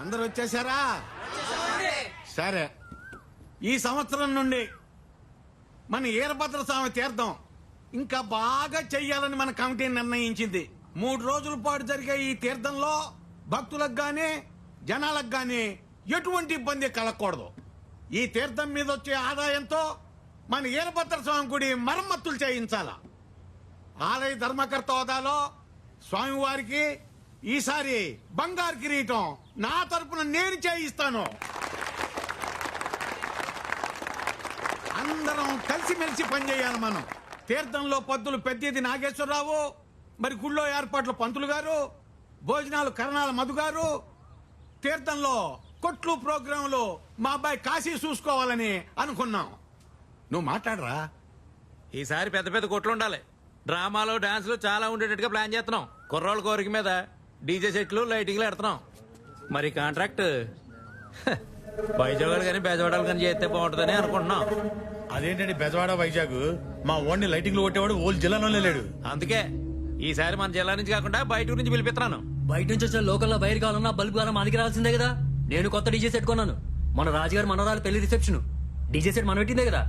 అందరు వచ్చేసారా? సరే. ఈ సంవత్సరం నుండి మన ఈరభద్ర స్వామి తీర్థం ఇంకా బాగా చెయ్యాలని మన కమిటీ నిర్ణయించింది. మూడు రోజుల పాటు జరిగే ఈ తీర్థంలో భక్తులకు గాని జనాలకు గాని ఎటువంటి ఇబ్బంది కలగకూడదు. ఈ తీర్థం మీద వచ్చే ఆదాయంతో మన ఈరభద్ర స్వామి గుడి మరమ్మతులు చేయించాలా? ఆలయ ధర్మకర్త హోదాలో స్వామివారికి ఈసారి బంగారు కిరీటం నా తరపున నేను చేయిస్తాను. అందరం కలిసిమెలిసి పనిచేయాలి మనం. తీర్థంలో పద్దులు పెద్దది నాగేశ్వరరావు మరి గుళ్ళో ఏర్పాట్లు పంతులు గారు భోజనాలు కరణాల మధు గారు తీర్థంలో కొట్లు ప్రోగ్రాంలు మా అబ్బాయి కాశీ చూసుకోవాలని అనుకున్నాం. నువ్వు మాట్లాడరా? ఈసారి పెద్ద పెద్ద కొట్లు ఉండాలి. డ్రామాలు డాన్సులు చాలా ఉండేటట్టుగా ప్లాన్ చేస్తున్నాం. కుర్రోళ్ళ కోరిక మీద డీజే సెట్లు లైటింగ్లు పెడుతున్నాం. మరి కాంట్రాక్ట్ హ, బయజోగాలు కానీ బెజవాడాలు కానీ చేస్తే బాగుంటుందని అనుకుంటున్నాం. అదేంటండి బెజవాడ వైజాగ్? మా ఓన్ని లైటింగ్లు కొట్టేవాడు ఓల్ జిల్లాలోనే లేడు. అందుకే ఈసారి మన జిల్లా నుంచి కాకుండా బయట నుంచి పిలిపిస్తున్నాను. బయట నుంచి వచ్చిన లోకల్లో వైర్ కావాలన్నా బల్బు కావాలన్నా మనకి రావాల్సిందే కదా. నేను కొత్త డీజే సెట్ కొన్నాను. మన రాజుగారు మనవరాలు పెళ్ళి రిసెప్షన్. డీజే సెట్ మనం పెట్టిందే కదా.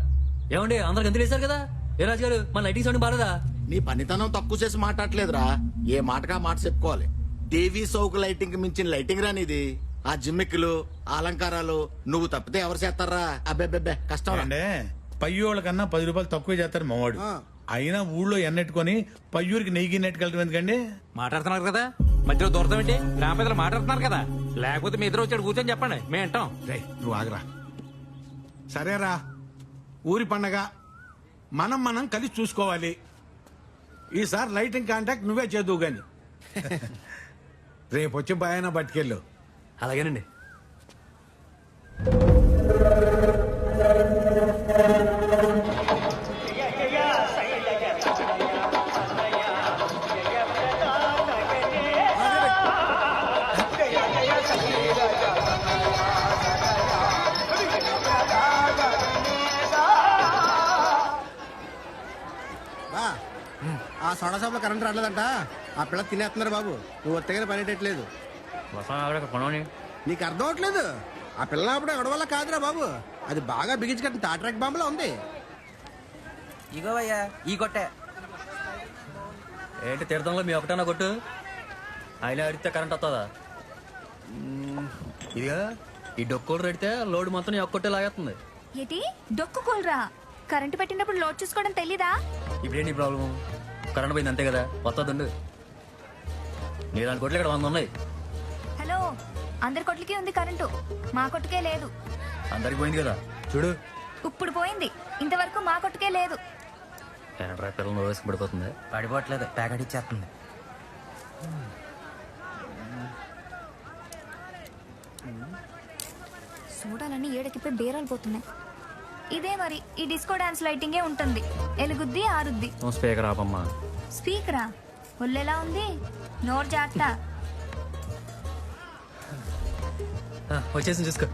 ఏమండి అందరికి ఎందుకు వేశారు కదా? ఏ రాజుగారు మన లైటింగ్ సౌండ్ బాలేదా? నీ పనితనం తక్కువ చేసి మాట్లాడలేదురా ఏ మాటగా మాట చెప్పుకోవాలి. టీవీ సౌకు లైటింగ్ మించిన లైటింగ్ రానిది ఆ జిమ్మిక్కులు ఆ అలంకారాలు నువ్వు తప్పితే ఎవరు చేస్తారా? అబ్బెబ్బెబ్బే కష్టం రా. అంటే పయ్యోళ్ళ కన్నా పది రూపాయలు తక్కువ చేస్తారు మావాడు. అయినా ఊళ్ళో ఎన్నెట్టుకొని పయ్యూరికి నెయ్యి నెట్టుకెళ్ళటం ఎందుకండి? మాట్లాడుతున్నారు కదా? మధ్యలో దూరతం ఏంటి? గ్రామ పెద్దలు మాట్లాడుతున్నారు కదా? లేకపోతే మీ ఇద్దరు వచ్చాడు కూర్చొని చెప్పండి. మేము వింటాం. రే నువ్వు ఆగరా. సరేరా. ఊరి పండగ. మనం మనం కలిసి చూసుకోవాలి. ఈసారి లైటింగ్ కాంటాక్ట్ నువ్వే చేదువు గాని. రేపు వచ్చి బాయన పట్టుకెళ్ళు అలాగేనండి. సోడా షాప్లో కరెంట్ రావట్లేదంట. ఆ పిల్ల తినేస్తున్నారు బాబు. నువ్వు ఒత్తగానే పనిటట్లేదు నీకు అర్థం అవట్లేదు. ఆ పిల్ల అప్పుడు ఎవడ వల్ల కాదురా బాబు. అది బాగా బిగించి కట్టిన తాట్రాక్ బాంబులో ఉంది. ఇగోవయ్యా ఈ కొట్టే. ఏంటి తీర్థంలో మీ ఒకటన్నా కొట్టు? ఆయన అడిగితే కరెంట్ వస్తుందా ఇదిగా? ఈ డొక్కోడు పెడితే లోడ్ మొత్తం ఒక్కొట్టే లాగేస్తుంది. ఏంటి? డొక్కు కూలరా. కరెంటు పెట్టినప్పుడు లోడ్ చూసుకోవడం తెలీదా? ఇప్పుడేంటి ప్రాబ్లం కరెంట్ పోయింది అంతే కదా? వస్తుందండు నీ దాని కొట్లు ఇక్కడ వంద ఉన్నాయి. హలో అందరి కొట్లకి ఉంది కరెంటు. మా కొట్టుకే లేదు. అందరికి పోయింది కదా? చూడు. ఇప్పుడు పోయింది. ఇంతవరకు మా కొట్టుకే లేదు. ఏంట్రా పిల్లలు వేసుకు పడిపోతుంది పడిపోవట్లేదు. ప్యాకెట్ ఇచ్చేస్తుంది. చూడాలని ఏడకిపోయి బేరాలు పోతున్నాయి. ఇదే మరి ఈ డిస్కో డాన్స్ లైటింగే ఉంటుంది. ఎలుగుద్ది ఆరుద్ది. నువ్వు స్పీకర్ ఆపమ్మా. స్పీకరా? ఒళ్ళెలా ఉంది? నోరు జాగ్రత్త. వచ్చేసి చూసుకో.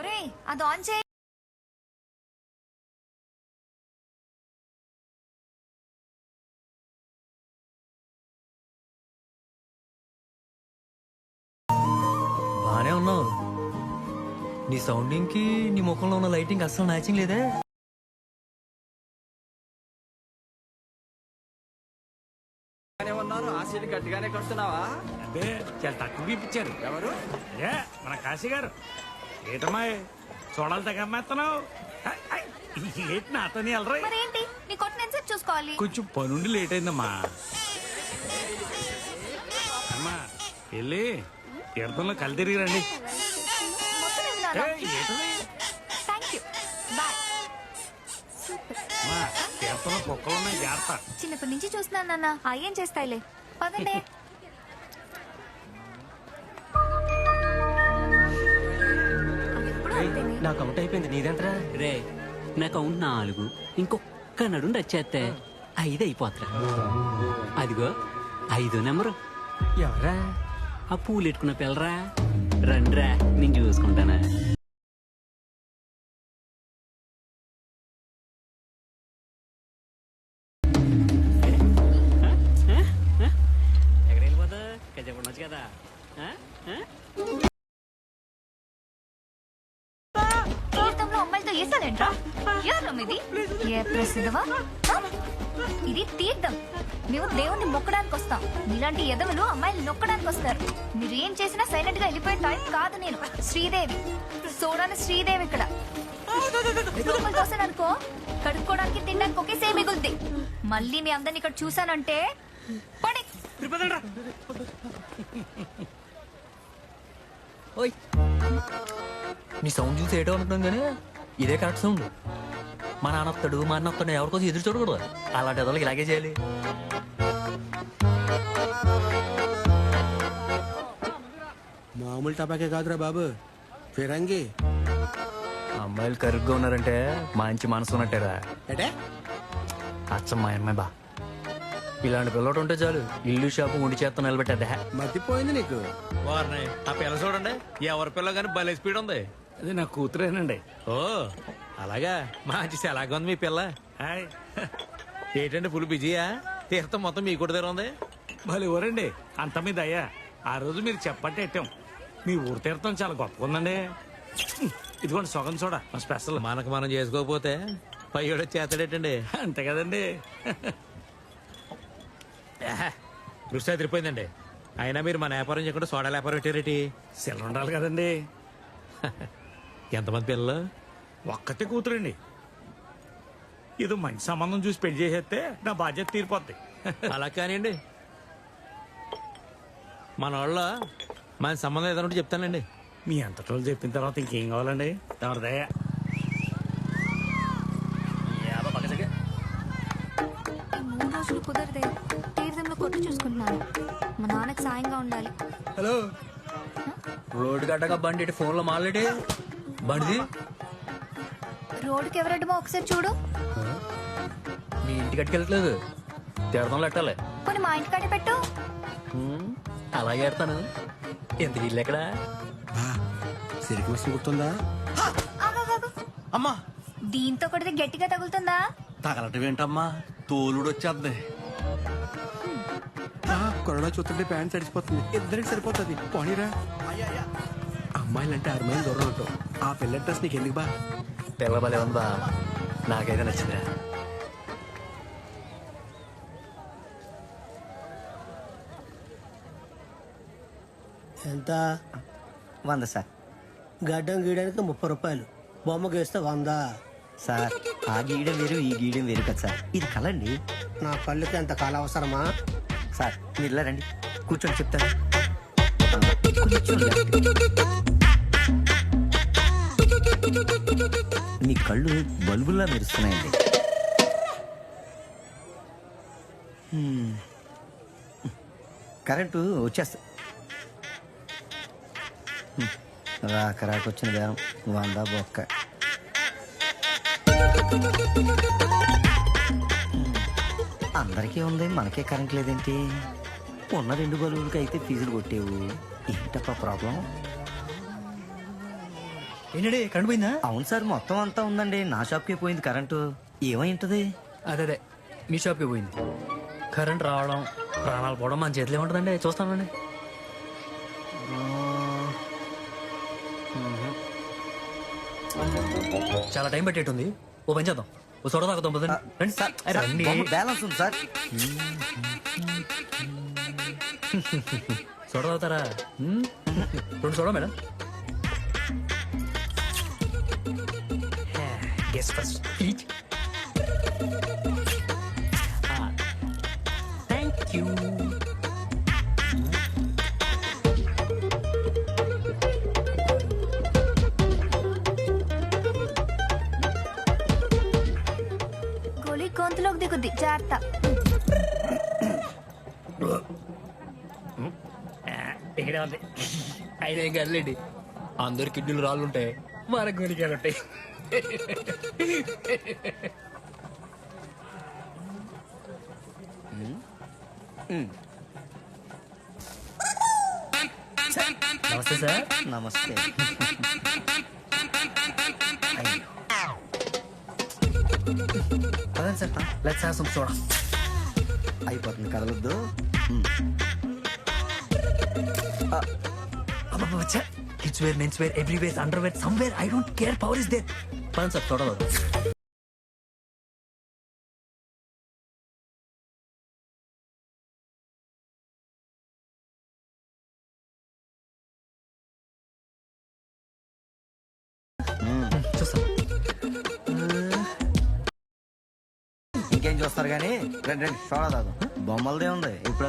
ఒరేయ్ అది ఆన్ చేయి. నీ సౌండింగ్కి నీ ముఖంలో ఉన్న లైటింగ్ అస్సలు మ్యాచింగ్ లేదే. ఉన్నారు. ఆ సీట్ గట్టిగానే కొడుతున్నావా? అదే చాలా ఇప్పించారు ఎవరు? ఏ మన కాశీ గారు. ఏటమ్మా చూడాలి తగ్గమ్మేస్తున్నావు ఏంటి నాతోని వెళ్ళరా మరేంటి? నీ కొట్టిన ఎంతసేపు చూసుకోవాలి? కొంచెం పనుండి లేట్ అయిందమ్మా. అమ్మా వెళ్ళి తీర్థంలో కళ్ళు తిరిగి రండి. థ్యాంక్ యూ బాయ్ చిన్నప్పటి నుంచి చూస్తున్నాను నాన్న. అయ్యేం చేస్తాయిలే. పదండి. నాకు అవుట్ అయిపోయింది. నీదెంతరా రే నాకు అవుట్ నాలుగు. ఇంకొక్క నడుండి వచ్చేస్తే ఐదు అయిపోతురా. అదిగో ఐదో నెంబరు. ఎవరా? ఆ పూలు ఎట్టుకున్న పిల్లరా? రండ్రా నేను చూసుకుంటానా? ఎక్కడ వెళ్ళిపోతా కదా తీర్థంలో అమ్మాయిలతో వేసాలేంట్రా ఏ ప్రసిద్ధవా ఇది తీర్థం. మేము దేవుణ్ణి మొక్కడానికి వస్తాం. మీలాంటి ఎదవలు అమ్మాయిలు నొక్కడానికి వస్తారు. మీరు ఏం చేసినా సైలెంట్గా వెళ్ళిపోయే టైప్ కాదు నేను. శ్రీదేవి. చూడాలి శ్రీదేవి ఇక్కడ. రూపాయలు దోసాననుకో కడుక్కోవడానికి తినడానికి ఒకేసే మిగులుద్ది. మళ్ళీ మీ అందరిని ఇక్కడ చూసానంటే పడి. నీ సౌండ్ చూసి ఏటో అనుకున్నాం కానీ ఇదే కరెక్ట్ సౌండ్. మా నాన్న వస్తాడు మా అన్న వస్తాడు ఎవరికోసం ఎదురు చూడకూడదు. అలాంటి ఎదలకి ఇలాగే చేయాలి. మామూలు టపాకే కాదురా బాబు. ఫిరంగి. అమ్మాయిలు కరుగ్గా ఉన్నారంటే మంచి మనసు ఉన్నట్టేరా. అంటే అచ్చం మా అమ్మాయి బా. ఇలాంటి పిల్లడు ఉంటే చాలు ఇల్లు షాపు ఉండి చేత్తో నిలబెట్టేదే. మతిపోయింది నీకు. వారిని ఆ పిల్ల చూడండి ఎవరి పిల్ల కానీ భలే స్పీడ్ ఉంది. అది నా కూతురేనండి. ఓ అలాగా? మంచి ఎలాగ ఉంది మీ పిల్ల? హాయ్. ఏంటండి ఫుల్ బిజీయా? తీర్థం మొత్తం మీ కూడా దగ్గర ఉంది భలే ఊరండి. అంత మీద అయ్యా ఆ రోజు మీరు చెప్పట్టే ఎట్టాం. మీ ఊరు తీర్థం చాలా గొప్పగా ఉందండి. ఇదిగోండి సొగం చూడ మా స్పెషల్. మనకు మనం చేసుకోకపోతే పయ్యోడు చేస్తాడేటండి అంతే కదండి. దృష్టి అదిరిపోయిందండి. అయినా మీరు మన వ్యాపారం చేయకుండా సోడా వ్యాపారం పెట్టారేటి? సెల్ ఉండాలి కదండి. ఎంతమంది పిల్లలు? ఒక్కతే కూతురండి. ఇది మంచి సంబంధం చూసి పెళ్ళి చేసేస్తే నా బాధ్యత తీరిపోద్ది. అలా కానివ్వండి మన వాళ్ళ మన సంబంధం ఏదైనా ఉంటే చెప్తానండి మీ అంతటోళ్ళు చెప్పిన తర్వాత ఇంకేం కావాలండి? ఎవరిదయ్యా ఈ మూడు రోజులు కుదరదే. తీర్థంలో కొట్టు చూసుకుంటున్నాను. మా నాన్నకి సాయంగా ఉండాలి. హలో. రోడ్డు గడ్డగా బండి ఫోన్లో మాట్లాడే బండిది? రోడ్డుకి ఎవరడ్డమో ఒకసారి చూడు. నీ ఇంటికి కట్టుకెళ్ళట్లేదు తీర్థంలో పెట్టాలి కొన్ని మా ఇంటికాడే పెట్టు. హ్మ్, అలాగే ఎడతాను ఎంత ఇల్లు ఎక్కడ? సిరికి మిషన్ గుర్తుందా. అమ్మా! దీంతో కొడితే గట్టిగా తగులుతుందా? తగలటం ఏంటమ్మా? తోలుడు వచ్చేద్ది. ఆ, కరోనా చూస్తుంటే ప్యాంట్ తడిసిపోతుంది ఇద్దరికి సరిపోతుంది. పోనీరా. అమ్మాయిలంటే ఆరు మైలు దూరం ఉంటావు. ఆ పిల్ల డ్రెస్ నీకు ఎందుకు బా? పిల్ల భలే ఉందా? నాకైతే నచ్చిందిరా. ఎంత? వంద సార్. గడ్డం గీయడానికి ముప్పై రూపాయలు. బొమ్మ గీస్తే వంద. సార్ ఆ గీయడం వేరు ఈ గీయడం వేరు కదా సార్. ఇది కలండి. నా కళ్ళకి ఎంత కాలం అవసరమా? సార్ మీరు రండి. కూర్చొని చెప్తాను. మీ కళ్ళు బల్బుల్లా మెరుస్తున్నాయండి. కరెంటు వచ్చేస్తా. హ్మ్. రాక రాక వంద బొక్క. అందరికీ ఉంది మనకే కరెంట్ లేదేంటి? ఉన్న రెండు బల్బులకి అయితే ఫీజులు కొట్టేవు. ఏంటప్ప ప్రాబ్లం ఏంటండి కరెంట్ పోయిందా? అవును సార్ మొత్తం అంతా ఉందండి. నా షాప్కే పోయింది కరెంటు. ఏమై ఉంటది అదే అదే. మీ షాప్కి పోయింది. కరెంట్ రావడం ప్రాణాలు పోవడం మన చేతిలో ఉంటుందండి. చూస్తానండి చాలా టైం పెట్టేట్టుంది. ఓ పని చేద్దాం. ఓ సొడ తాగుతాం పదండి. రండి. సార్ రండి. బ్యాలెన్స్ ఉంది సార్. సొడ తాగుతారా? రెండు soda madam. First. Each thank you గోళీ గొంతులోకి దిగుద్ది. జాగ్రత్త. ఇక్కడ ఉంది? అందరు కిడ్నీలు రాళ్ళు ఉంటాయి మన గుడికాయలు ఉంటాయి. నమస్తే సార్. నమస్తే. అదే sir let's have some soda అయిపోతుంది కదలొద్దు. అబ్బా ఆ, kids wear men's wear everywhere underwear somewhere I don't care power is there చెప్పాను సార్ చూడదు ఇంకేం చూస్తారు కానీ? రండి రండి. చూడదాదు బొమ్మలదే ఉంది. ఇప్పుడు